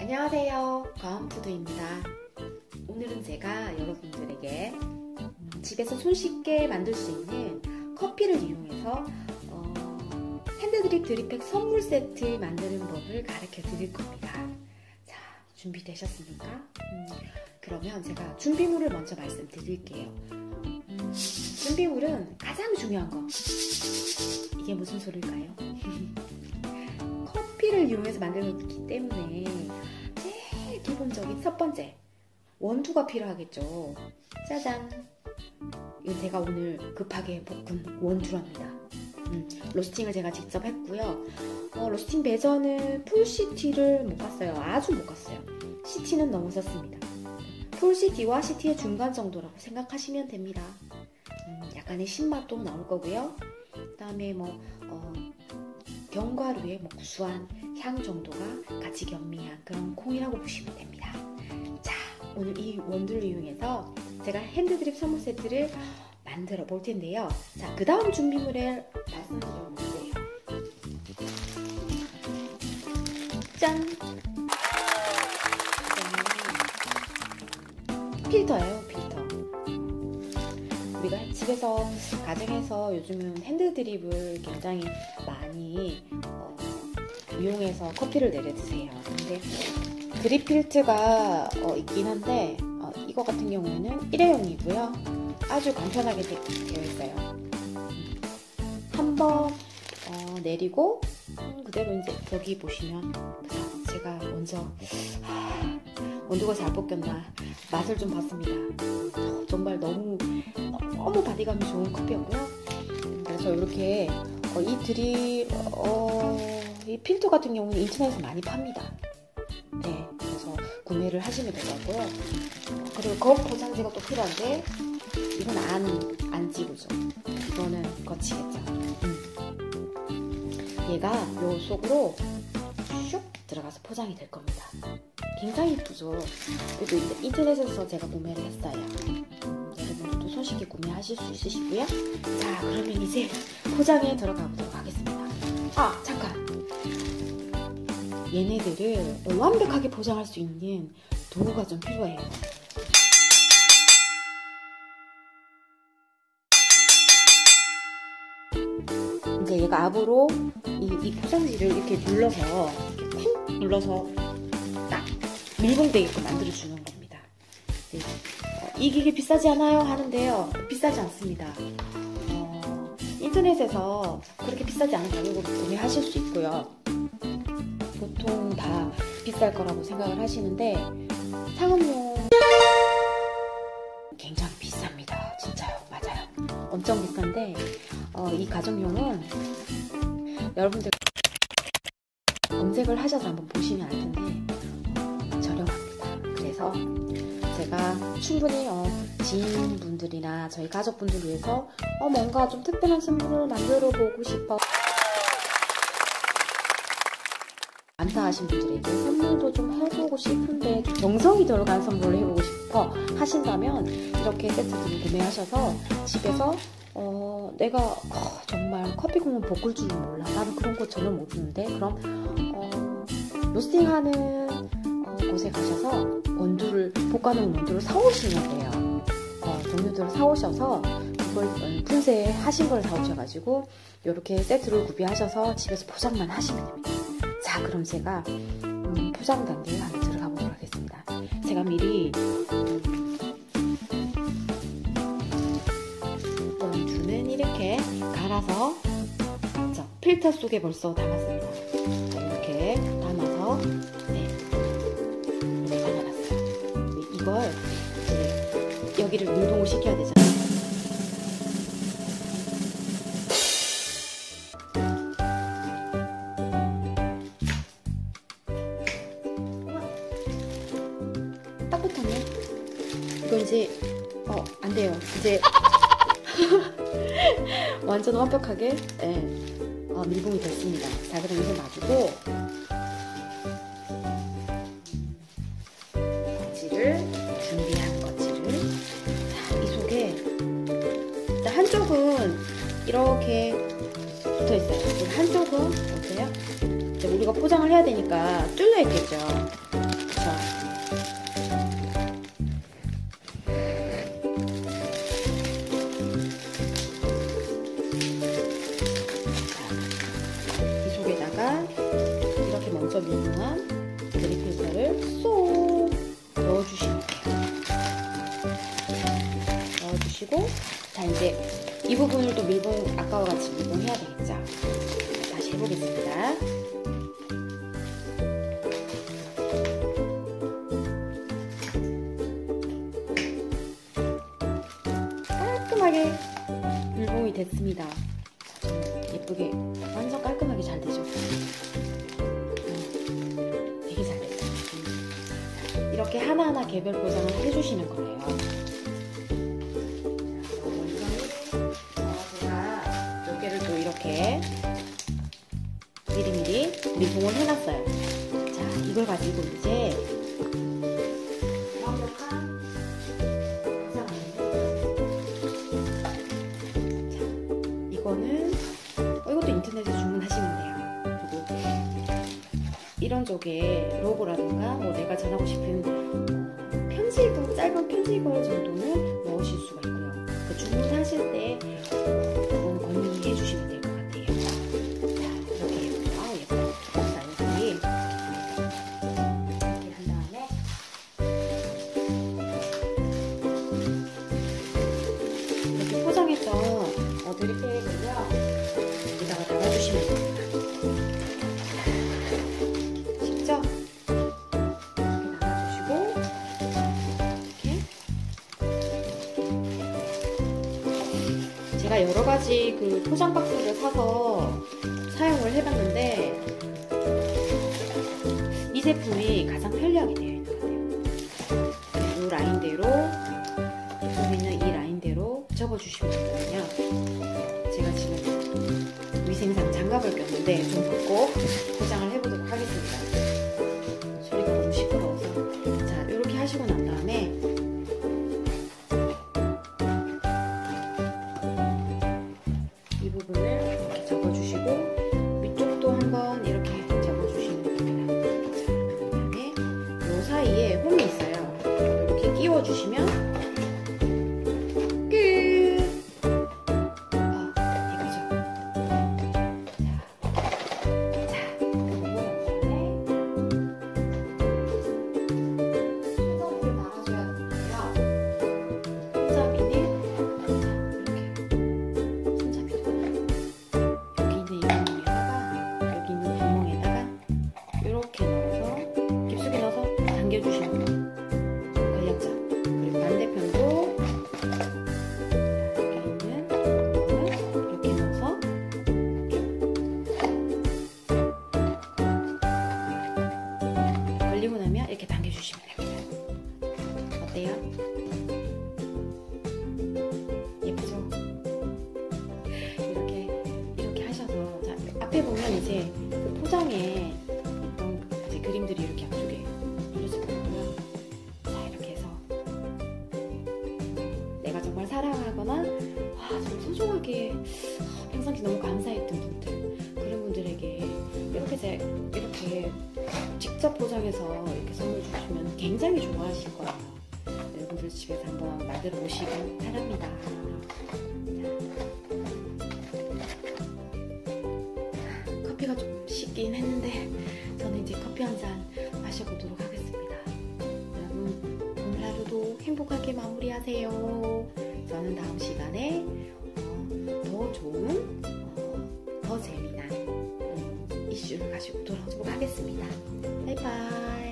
안녕하세요. 과음푸드입니다. 오늘은 제가 여러분들에게 음, 집에서 손쉽게 만들 수 있는 커피를 이용해서 어, 핸드드립 드립팩 선물 세트 만드는 법을 가르쳐 드릴 겁니다. 자, 준비되셨습니까? 음, 그러면 제가 준비물을 먼저 말씀드릴게요. 음, 준비물은 가장 중요한 거. 이게 무슨 소리일까요? 커피를 이용해서 거기 때문에 제일 기본적인 첫 번째 원두가 필요하겠죠. 짜잔. 이건 제가 오늘 급하게 볶은 원두랍니다. 음, 로스팅을 제가 직접 했고요. 어, 로스팅 배전은 풀시티를 못 갔어요. 아주 못 갔어요. 시티는 넘어섰습니다. 풀시티와 시티의 중간 정도라고 생각하시면 됩니다. 음, 약간의 신맛도 나올 거고요. 그 다음에 뭐 어, 견과류의 뭐 구수한 향 정도가 같이 겸미한 그런 콩이라고 보시면 됩니다. 자, 오늘 이 원두를 이용해서 제가 핸드드립 선물 세트를 만들어 볼 텐데요. 자, 그 다음 준비물을 말씀드려볼게요. 짠! 필터예요, 필터. 우리가 집에서 가정에서 요즘은 핸드드립을 굉장히 많이 어, 이용해서 커피를 내려 드세요. 근데 드립 필트가 어, 있긴 한데 어, 이거 같은 경우는 일회용이고요. 아주 간편하게 되, 어 있어요. 한번 어, 내리고 음, 그대로 이제 여기 보시면 제가 먼저 하, 원두가 잘 볶였나 맛을 좀 봤습니다. 정말 너무 너무 바디감이 좋은 커피였고요. 그래서 이렇게 어, 이 드립 어, 이 필터 같은 경우는 인터넷에서 많이 팝니다. 네, 그래서 구매를 하시면 같고요. 그리고 겉 포장지가 또 필요한데 이건 안, 안 찌고죠. 이거는 거치겠죠. 음. 얘가 요 속으로 슉 들어가서 포장이 될 겁니다. 굉장히 이쁘죠. 그리고 인터넷에서 제가 구매를 했어요. 음, 여러분들도 손쉽게 구매하실 수 있으시고요. 자, 그러면 이제 포장에 들어가 보도록 하겠습니다. 아, 잠깐. 얘네들을 완벽하게 포장할 수 있는 도구가 좀 필요해요. 이제 얘가 압으로 이, 이 포장지를 이렇게 눌러서 이렇게 쿵 눌러서 딱 밀봉되게끔 만들어주는 겁니다. 네. 어, 이 기계 비싸지 않아요? 하는데요. 비싸지 않습니다. 어, 인터넷에서 그렇게 비싸지 않은 가격으로 구매하실 수 있고요. 보통 다 비쌀 거라고 생각을 하시는데 상업용 굉장히 비쌉니다. 진짜요. 맞아요. 엄청 비싼데 어, 이 가정용은 여러분들 검색을 하셔서 한번 보시면 알 텐데 어, 저렴합니다. 그래서 제가 충분히 어, 지인분들이나 저희 가족분들 위해서 어, 뭔가 좀 특별한 선물을 만들어 보고 싶어 많다 하신 분들에게 선물도 좀 해보고 싶은데 좀 정성이 들어간 선물을 해보고 싶어 하신다면 이렇게 세트들을 구매하셔서 집에서 어, 내가 어, 정말 커피 공은 볶을 줄은 몰라. 나는 그런 거 전혀 모르는데 그럼 어, 로스팅하는 어, 곳에 가셔서 원두를 볶아놓은 원두를 사오시면 돼요. 어, 종류들을 사오셔서 그걸 어, 분쇄 하신 걸 사오셔가지고 이렇게 세트를 구비하셔서 집에서 포장만 하시면 됩니다 자 그럼 제가 음, 포장 단계에 한번 들어가 보도록 하겠습니다. 제가 미리 원두는 이렇게 갈아서 자, 필터 속에 벌써 담았습니다. 자, 이렇게 담아서 네, 이렇게 담아놨어요. 이걸 여기를 운동을 시켜야 되잖아요 완전 완벽하게 예, 어, 밀봉이 됐습니다. 자 그럼 이제 놔두고 거치를 준비한 거치를 자, 이 속에 자, 한쪽은 이렇게 붙어 있어요. 한쪽은 어때요? 우리가 포장을 해야 되니까 뚫려 있겠죠. 유명한 드립 필터를 쏙 넣어주시면 돼요. 넣어주시고 자 이제 이 부분을 또 밀봉 아까와 같이 밀봉해야 되겠죠. 다시 해보겠습니다. 깔끔하게 밀봉이 됐습니다. 예쁘게 완 이렇게 하나하나 개별 포장을 해주시는 거예요. 제가 몇 개를 또 이렇게 미리미리 밀봉을 해놨어요. 자, 이걸 가지고 이제 이런 쪽에 로고라든가 뭐 내가 전하고 싶은 어, 편지글 짧은 편지글 정도는 넣으실 수가 있고요. 그 주문하실 때 여러 가지 그 포장 박스를 사서 사용을 해봤는데 이 제품이 가장 편리하게 되어 있는 것 같아요. 이 라인대로 여기 있는 이 라인대로 접어주시면 되거든요. 제가 지금 위생상 장갑을 꼈는데 좀 벗고 포장을 해보도록 하겠습니다. 이렇게 끼워주시면 끝! 아, 이거죠. 자, 자, 그리고 그다음에 손잡이를 달아줘야 되는데요. 손 보면 이제 그 포장에 있던 이제 그림들이 이렇게 앞쪽에 그려질 거고요. 자 이렇게 해서 내가 정말 사랑하거나 와 정말 소중하게 아, 평상시 너무 감사했던 분들 그런 분들에게 이렇게 제 이렇게 직접 포장해서 이렇게 선물 주시면 굉장히 좋아하실 거예요. 여러분들 집에서 한번 만들어 보시기 바랍니다. 커 마셔보도록 하겠습니다. 여러분 오늘 하루도 행복하게 마무리하세요. 저는 다음 시간에 어, 더 좋은 어, 더 재미난 음, 이슈를 가지고 돌아오도록 하겠습니다. 바이바이.